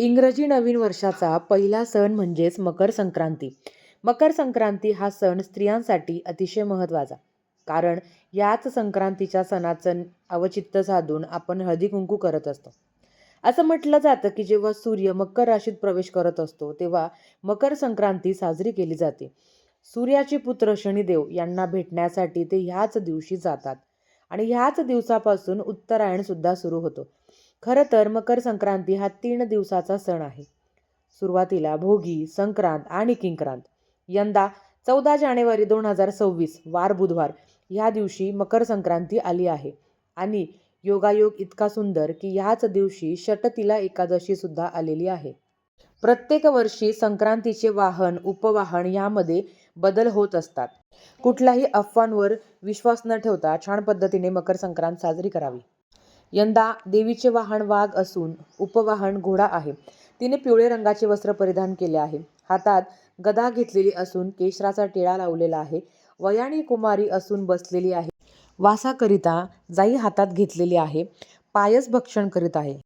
इंग्रजी नवीन वर्षाचा पहिला सण म्हणजेच मकर संक्रांती. मकर संक्रांती हा सण स्त्रियांसाठी अतिशय महत्त्वाचा. कारण याच संक्रांतीच्या सणाचं अवचित्त साधून आपण हळदी कुंकू करत असतो. असं म्हटलं जातं की जेव्हा सूर्य मकर राशीत प्रवेश करत असतो तेव्हा मकर संक्रांती साजरी केली जाते. सूर्याचे पुत्र शनिदेव यांना भेटण्यासाठी ते ह्याच दिवशी जातात. आणि ह्याच दिवसापासून उत्तरायण सुद्धा सुरू होतो. खरं तर मकर संक्रांती हा तीन दिवसाचा सण आहे. सुरुवातीला भोगी संक्रांत आणि किंक्रांत. यंदा चौदा जानेवारी दोन हजार सव्वीस वार बुधवार ह्या दिवशी मकर संक्रांती आली आहे. आणि योगायोग इतका सुंदर की ह्याच दिवशी षटतिला एकादशी सुद्धा आलेली आहे. प्रत्येक वर्षी संक्रांतीचे वाहन उपवाहन यामध्ये बदल होत असतात. कुठल्याही अफवांवर विश्वास न ठेवता छान पद्धतीने मकर संक्रांत साजरी करावी. यंदा देवीचे वाहन वाघ असून उपवाहन घोडा आहे. तिने पिवळे रंगाचे वस्त्र परिधान केले आहे. हातात गदा घेतलेली असून केशराचा टिळा लावलेला आहे. वयाणी कुमारी असून बसलेली आहे. वासाकरिता जाई हातात घेतलेली आहे. पायस भक्षण करीत आहे.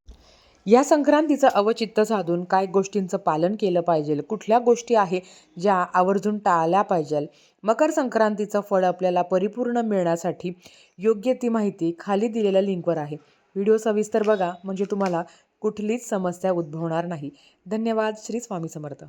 या संक्रांतीचं अवचित्त साधून काय गोष्टींचं पालन केलं पाहिजे? कुठल्या गोष्टी आहे ज्या आवर्जून टाळल्या पाहिजेल मकर संक्रांतीचं फळ आपल्याला परिपूर्ण मिळण्यासाठी योग्य ती माहिती खाली दिलेल्या लिंकवर आहे. व्हिडिओ सविस्तर बघा म्हणजे तुम्हाला कुठलीच समस्या उद्भवणार नाही. धन्यवाद. श्री स्वामी समर्थ.